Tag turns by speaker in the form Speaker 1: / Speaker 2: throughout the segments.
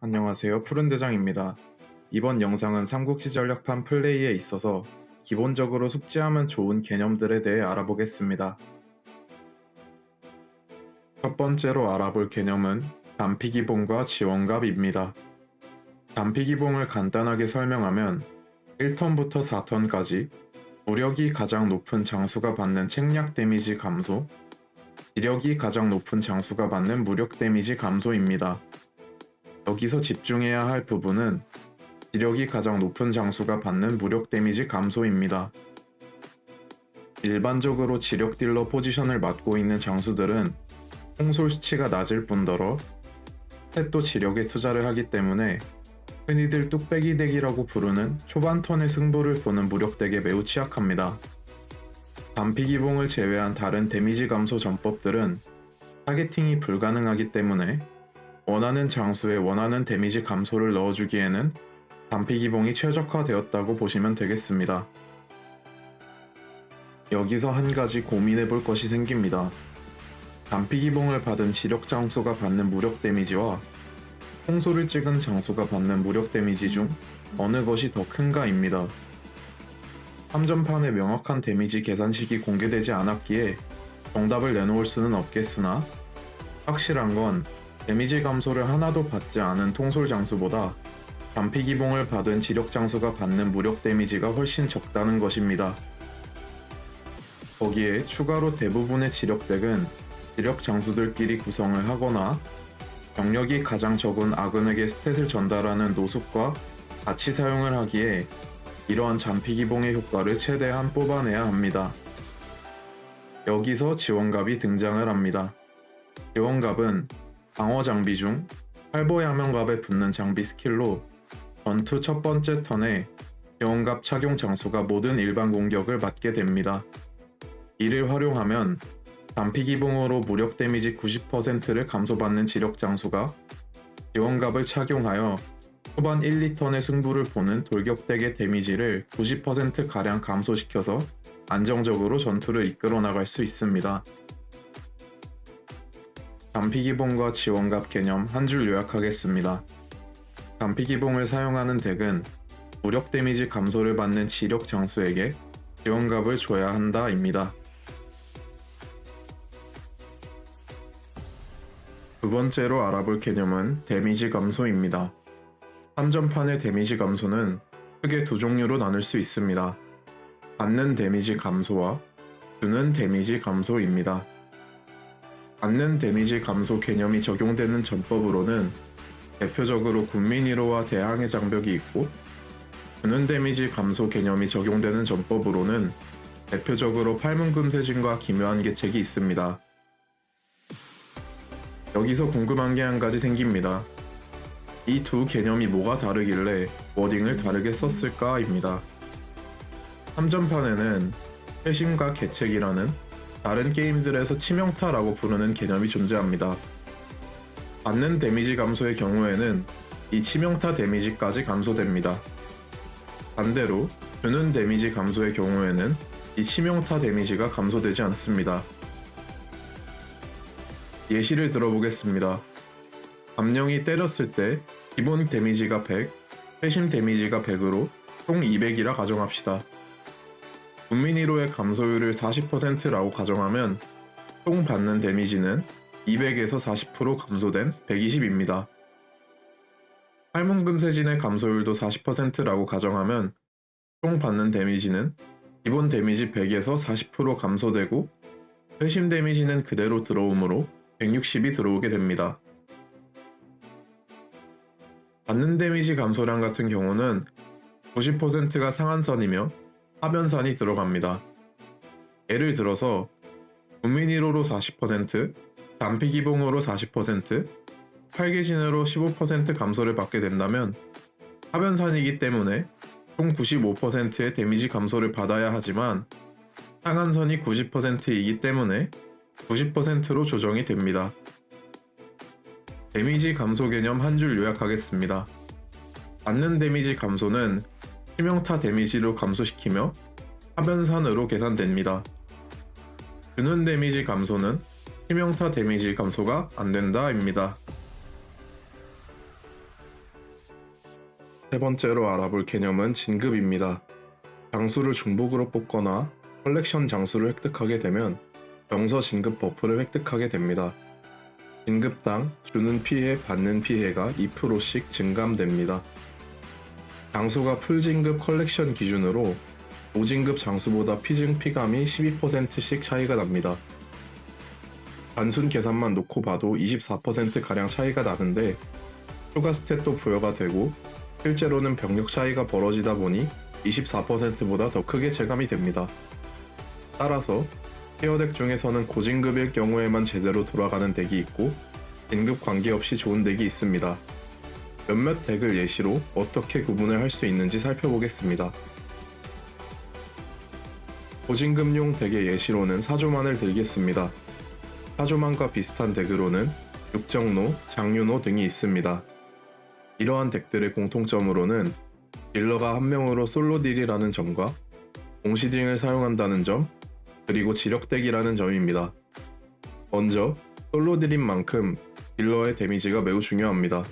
Speaker 1: 안녕하세요. 푸른대장입니다. 이번 영상은 삼국시 전략판 플레이에 있어서 기본적으로 숙지하면 좋은 개념들에 대해 알아보겠습니다. 첫 번째로 알아볼 개념은 단피기봉과 지원갑입니다. 단피기봉을 간단하게 설명하면 1턴부터 4턴까지 무력이 가장 높은 장수가 받는 책략 데미지 감소, 지력이 가장 높은 장수가 받는 무력 데미지 감소입니다. 여기서 집중해야 할 부분은 지력이 가장 높은 장수가 받는 무력 데미지 감소입니다. 일반적으로 지력 딜러 포지션을 맡고 있는 장수들은 홍솔 수치가 낮을 뿐더러 셋도 지력에 투자를 하기 때문에 흔히들 뚝배기 덱이라고 부르는 초반 턴의 승부를 보는 무력 덱에 매우 취약합니다. 단피기봉을 제외한 다른 데미지 감소 전법들은 타겟팅이 불가능하기 때문에 원하는 장수에 원하는 데미지 감소를 넣어주기에는 단피기봉이 최적화되었다고 보시면 되겠습니다. 여기서 한 가지 고민해 볼 것이 생깁니다. 단피기봉을 받은 지력 장수가 받는 무력 데미지와 홍소를 찍은 장수가 받는 무력 데미지 중 어느 것이 더 큰가입니다. 함전판에 명확한 데미지 계산식이 공개되지 않았기에 정답을 내놓을 수는 없겠으나 확실한 건 데미지 감소를 하나도 받지 않은 통솔 장수보다 단피 기봉을 받은 지력 장수가 받는 무력 데미지가 훨씬 적다는 것입니다. 거기에 추가로 대부분의 지력 덱은 지력 장수들끼리 구성을 하거나 병력이 가장 적은 아군에게 스탯을 전달하는 노숙과 같이 사용을 하기에 이러한 잔피 기봉의 효과를 최대한 뽑아내야 합니다. 여기서 지원갑이 등장을 합니다. 지원갑은 방어 장비 중 활보 야명갑에 붙는 장비 스킬로 전투 첫 번째 턴에 지원갑 착용 장수가 모든 일반 공격을 맞게 됩니다. 이를 활용하면 단피 기봉으로 무력 데미지 90%를 감소받는 지력 장수가 지원갑을 착용하여 초반 1, 2턴의 승부를 보는 돌격덱의 데미지를 90%가량 감소시켜서 안정적으로 전투를 이끌어 나갈 수 있습니다. 단피 기봉과 지원갑 개념 한 줄 요약하겠습니다. 단피 기봉을 사용하는 덱은 무력 데미지 감소를 받는 지력 장수에게 지원갑을 줘야 한다입니다. 번째로 알아볼 개념은 데미지 감소입니다. 3전판의 데미지 감소는 크게 두 종류로 나눌 수 있습니다. 받는 데미지 감소와 주는 데미지 감소입니다. 받는 데미지 감소 개념이 적용되는 전법으로는 대표적으로 군민이로와 대항해 장벽이 있고 주는 데미지 감소 개념이 적용되는 전법으로는 대표적으로 팔문금세진과 기묘한 계책이 있습니다. 여기서 궁금한 게 한 가지 생깁니다. 이 두 개념이 뭐가 다르길래 워딩을 다르게 썼을까입니다. 3전판에는 회심과 계책이라는 다른 게임들에서 치명타라고 부르는 개념이 존재합니다. 받는 데미지 감소의 경우에는 이 치명타 데미지까지 감소됩니다. 반대로 주는 데미지 감소의 경우에는 이 치명타 데미지가 감소되지 않습니다. 예시를 들어보겠습니다. 감령이 때렸을 때 기본 데미지가 100, 회심 데미지가 100으로 총 200이라 가정합시다. 국민이로의 감소율을 40%라고 가정하면 총 받는 데미지는 200에서 40% 감소된 120입니다. 팔문금세진의 감소율도 40%라고 가정하면 총 받는 데미지는 기본 데미지 100에서 40% 감소되고 회심 데미지는 그대로 들어오므로 160이 들어오게 됩니다. 받는 데미지 감소량 같은 경우는 90%가 상한선이며 하변선이 들어갑니다. 예를 들어서 국민이로로 40%, 단피기봉으로 40%, 활개신으로 15% 감소를 받게 된다면 하변선이기 때문에 총 95%의 데미지 감소를 받아야 하지만 상한선이 90%이기 때문에 90%로 조정이 됩니다. 데미지 감소 개념 한 줄 요약하겠습니다. 받는 데미지 감소는 치명타 데미지로 감소시키며 하변선으로 계산됩니다. 주는 데미지 감소는 치명타 데미지 감소가 안 된다입니다. 세 번째로 알아볼 개념은 진급입니다. 장수를 중복으로 뽑거나 컬렉션 장수를 획득하게 되면 병서 진급 버프를 획득하게 됩니다. 진급당 주는 피해, 받는 피해가 2%씩 증감됩니다. 장수가 풀진급 컬렉션 기준으로 오진급 장수보다 피증 피감이 12%씩 차이가 납니다. 단순 계산만 놓고 봐도 24%가량 차이가 나는데 추가 스탯도 부여가 되고 실제로는 병력 차이가 벌어지다 보니 24%보다 더 크게 체감이 됩니다. 따라서 케어덱 중에서는 고진급일 경우에만 제대로 돌아가는 덱이 있고 진급 관계없이 좋은 덱이 있습니다. 몇몇 덱을 예시로 어떻게 구분을 할 수 있는지 살펴보겠습니다. 고진급용 덱의 예시로는 사조만을 들겠습니다. 사조만과 비슷한 덱으로는 육정노, 장윤호 등이 있습니다. 이러한 덱들의 공통점으로는 딜러가 한 명으로 솔로 딜이라는 점과 공시징을 사용한다는 점, 그리고 지력덱이라는 점입니다. 먼저 솔로 딜인 만큼 딜러의 데미지가 매우 중요합니다.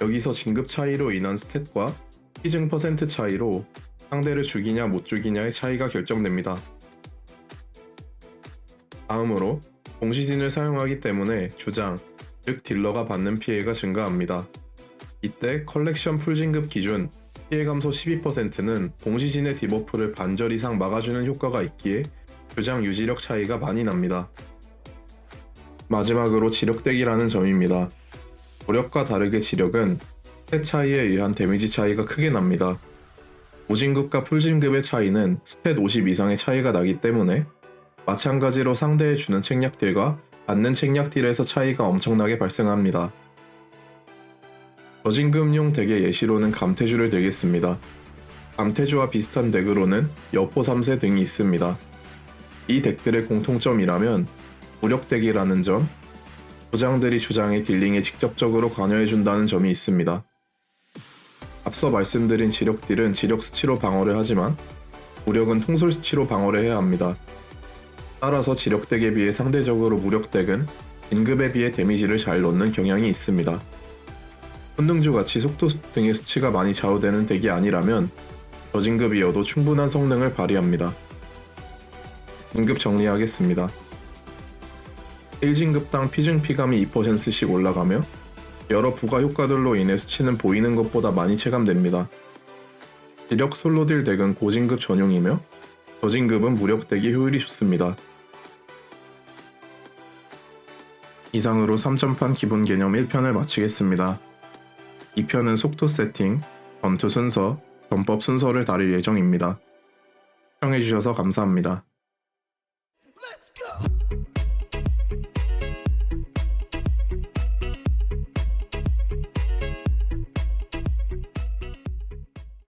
Speaker 1: 여기서 진급 차이로 인한 스탯과 피증 퍼센트 차이로 상대를 죽이냐 못 죽이냐의 차이가 결정됩니다. 다음으로 공시진을 사용하기 때문에 주장, 즉 딜러가 받는 피해가 증가합니다. 이때 컬렉션 풀진급 기준 피해 감소 12%는 공시진의 디버프를 반절 이상 막아주는 효과가 있기에 주장 유지력 차이가 많이 납니다. 마지막으로 지력덱이라는 점입니다. 무력과 다르게 지력은 스탯 차이에 의한 데미지 차이가 크게 납니다. 무진급과 풀진급의 차이는 스탯 50 이상의 차이가 나기 때문에 마찬가지로 상대에 주는 책략딜과 받는 책략딜에서 차이가 엄청나게 발생합니다. 저진급용 덱의 예시로는 감태주를 들겠습니다. 감태주와 비슷한 덱으로는 여포 3세 등이 있습니다. 이 덱들의 공통점이라면 무력덱이라는 점, 부장들이 주장의 딜링에 직접적으로 관여해준다는 점이 있습니다. 앞서 말씀드린 지력 딜은 지력 수치로 방어를 하지만 무력은 통솔 수치로 방어를 해야 합니다. 따라서 지력덱에 비해 상대적으로 무력덱은 진급에 비해 데미지를 잘 넣는 경향이 있습니다. 혼능주 같이 속도 등의 수치가 많이 좌우되는 덱이 아니라면 저진급이어도 충분한 성능을 발휘합니다. 진급 정리하겠습니다. 1진급당 피증 피감이 2%씩 올라가며 여러 부가 효과들로 인해 수치는 보이는 것보다 많이 체감됩니다. 지력 솔로딜 덱은 고진급 전용이며 저진급은 무력 덱이 효율이 좋습니다. 이상으로 3점판 기본 개념 1편을 마치겠습니다. 2편은 속도 세팅, 전투 순서, 전법 순서를 다룰 예정입니다. 시청해주셔서 감사합니다.
Speaker 2: go!